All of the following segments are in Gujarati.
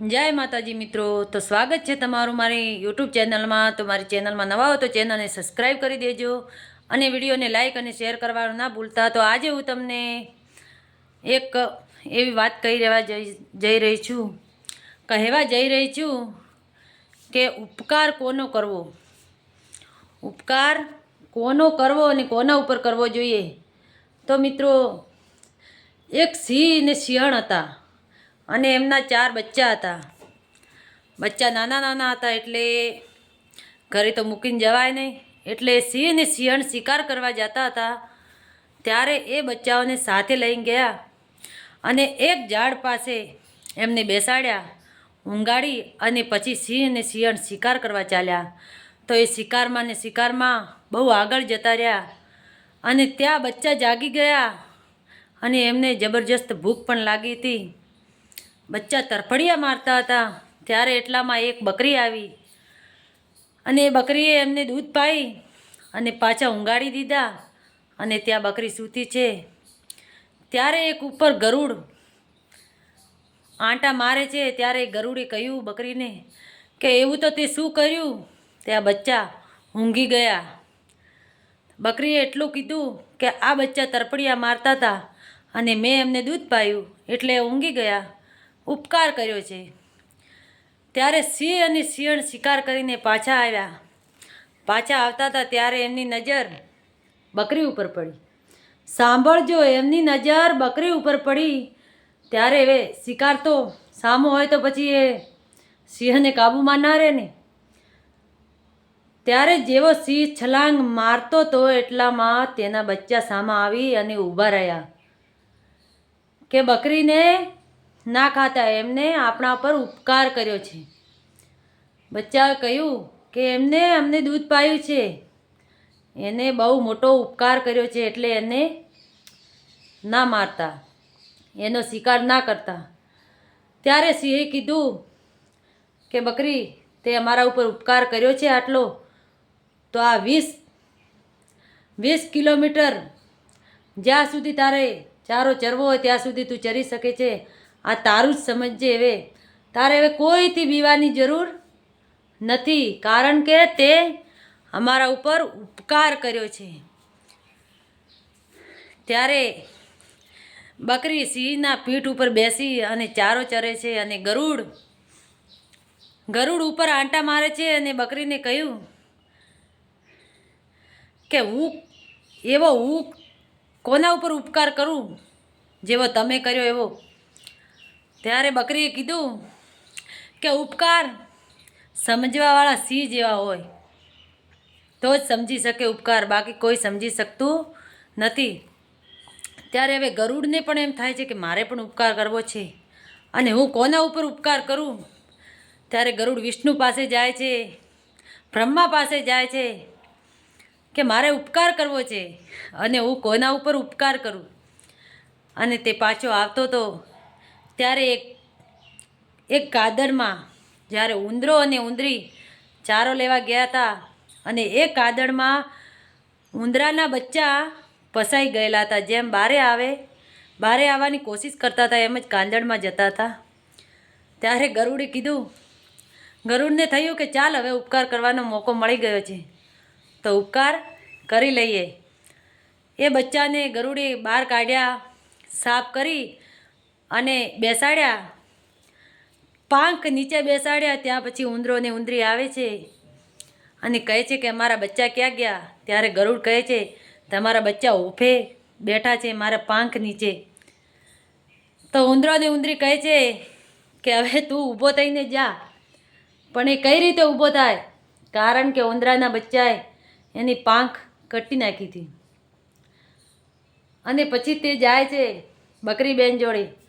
જય માતાજી મિત્રો, તો સ્વાગત છે તમારું મારી યુટ્યુબ ચેનલમાં. તો મારી ચેનલમાં નવા હો તો ચેનલને સબસ્ક્રાઈબ કરી દેજો અને વિડીયોને લાઇક અને શેર કરવાનું ના ભૂલતા. તો આજે હું તમને એક એવી વાત કહી રહેવા જઈ જઈ રહી છું. કહેવા જઈ રહી છું કે ઉપકાર કોનો કરવો? ઉપકાર કોનો કરવો અને કોના ઉપર કરવો જોઈએ? તો મિત્રો, એક સિંહ ને સિંહણ હતા. અને એમના ચાર બચ્ચા હતા. બચ્ચા નાના નાના હતા એટલે ઘરે તો મૂકીને જવાય નહીં. એટલે સિંહ અને સિંહણ શિકાર કરવા જતા હતા. ત્યારે એ બચ્ચાઓને સાથે લઈને ગયા અને એક ઝાડ પાસે એમને બેસાડ્યા, ઊંઘાડી અને પછી સિંહ અને સિંહણ શિકાર કરવા ચાલ્યા. તો એ શિકારમાં ને શિકારમાં બહુ આગળ જતા રહ્યા અને ત્યાં બચ્ચા જાગી ગયા અને એમને જબરજસ્ત ભૂખ પણ લાગી હતી. બચ્ચા તરફડિયા મારતા હતા. ત્યારે એટલામાં એક બકરી આવી અને એ બકરીએ એમને દૂધ પાઈ અને પાછા ઊંઘાડી દીધા અને ત્યાં બકરી સૂતી છે. ત્યારે એક ઉપર ગરુડ આંટા મારે છે. ત્યારે ગરુડે કહ્યું બકરીને કે એવું તો તે શું કર્યું? ત્યાં બચ્ચા ઊંઘી ગયા. બકરીએ એટલું કીધું કે આ બચ્ચા તરપડિયા મારતા હતા અને મેં એમને દૂધ પાયું. એટલે ઊંઘી ગયા. ઉપકાર કર્યો છે. ત્યારે સિંહ અને સિંહણ શિકાર કરીને પાછા આવ્યા. પાછા આવતા હતા ત્યારે એમની નજર બકરી ઉપર પડી. સાંભળજો એમની નજર બકરી ઉપર પડી, ત્યારે હવે શિકાર તો સામો હોય તો પછી એ સિંહને કાબૂમાં ના રહે ને. ત્યારે જેવો સિંહ છલાંગ મારતો તો એટલામાં તેના બચ્ચા સામા આવી અને ઊભા રહ્યા. કે બકરીને ના ખાતા એમને આપણા પર ઉપકાર કર્યો છે. બચ્ચાએ કહ્યું કે એમને અમને દૂધ પાયું છે. એને બહુ મોટો ઉપકાર કર્યો છે એટલે એને ના મારતા. એનો શિકાર ના કરતા. ત્યારે સિંહે કીધું કે, બકરી, તે અમારા ઉપર ઉપકાર કર્યો છે આટલો? તો આ વીસ વીસ કિલોમીટર જ્યાં સુધી તારે ચારો ચરવો હોય ત્યાં સુધી તું ચરી શકે છે. આ તારું જ સમજજે હવે. તારે હવે કોઈથી બીવાની જરૂર નથી, કારણ કે તે અમારા ઉપર ઉપકાર કર્યો છે. ત્યારે બકરી સિંહના પીઠ ઉપર બેસી અને ચારો ચરે છે અને ગરુડ ગરુડ ઉપર આંટા મારે છે અને બકરીને કહ્યું કે હું એવો હું કોના ઉપર ઉપકાર કરું? જેવો તમે કર્યો એવો. ત્યારે બકરીએ કીધું કે ઉપકાર સમજવાવાળા સિંહ જેવા હોય. તો જ સમજી શકે ઉપકાર, બાકી કોઈ સમજી શકતું નથી. ત્યારે હવે ગરુડને પણ એમ થાય છે કે મારે પણ ઉપકાર કરવો છે અને હું કોના ઉપર ઉપકાર કરું? ત્યારે ગરુડ વિષ્ણુ પાસે જાય છે, બ્રહ્મા પાસે જાય છે કે મારે ઉપકાર કરવો છે અને હું કોના ઉપર ઉપકાર કરું? અને તે પાછો આવતો તો ત્યારે એક એક કાદરમાં જ્યારે ઉંદરો અને ઉંદરી ચારો લેવા ગયા હતા અને એ કાદળમાં ઉંદરાના બચ્ચા ફસાઈ ગયેલા હતા. જેમ બારે આવે, બારે આવવાની કોશિશ કરતા હતા, એમ જ કાંદળમાં જતા હતા. ત્યારે ગરુડે કીધું, ગરુડને થયું કે ચાલ હવે ઉપકાર કરવાનો મોકો મળી ગયો છે. તો ઉપકાર કરી લઈએ. એ બચ્ચાને ગરુડે બહાર કાઢ્યા, સાફ કરી અને બેસાડ્યા. પાંખ નીચે બેસાડ્યા, ત્યાં પછી ઉંદરો ને ઉંદરી આવે છે અને કહે છે કે અમારા બચ્ચા ક્યાં ગયા? ત્યારે ગરુડ કહે છે, તમારા બચ્ચા ઉભે બેઠા છે મારા પાંખ નીચે. તો ઉંદરો ને ઉંદરી કહે છે કે, હવે તું ઊભો થઈને જા. પણ એ કઈ રીતે ઊભો થાય? કારણ કે ઉંદરાના બચ્ચાએ એની પાંખ કટી નાખી હતી. અને પછી તે જાય છે બકરીબેન જોડે.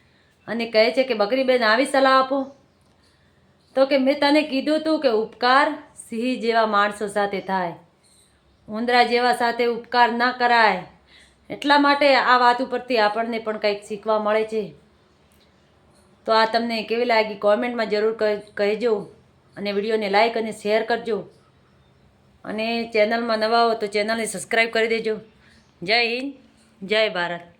અને કહે છે કે, બકરીબેન, આવી સલાહ આપો. તો કે, મેં તને કીધું હતું કે ઉપકાર સિંહ જેવા માણસો સાથે થાય. ઉંદરા જેવા સાથે ઉપકાર ના કરાય. એટલા માટે આ વાત ઉપરથી આપણને પણ કંઈક શીખવા મળે છે. તો આ તમને કેવી લાગી? કોમેન્ટમાં જરૂર કહ- કહેજો અને વિડીયોને લાઈક અને શેર કરજો. અને ચેનલમાં નવા હો તો ચેનલને સબસ્ક્રાઈબ કરી દેજો. જય હિન્દ, જય ભારત.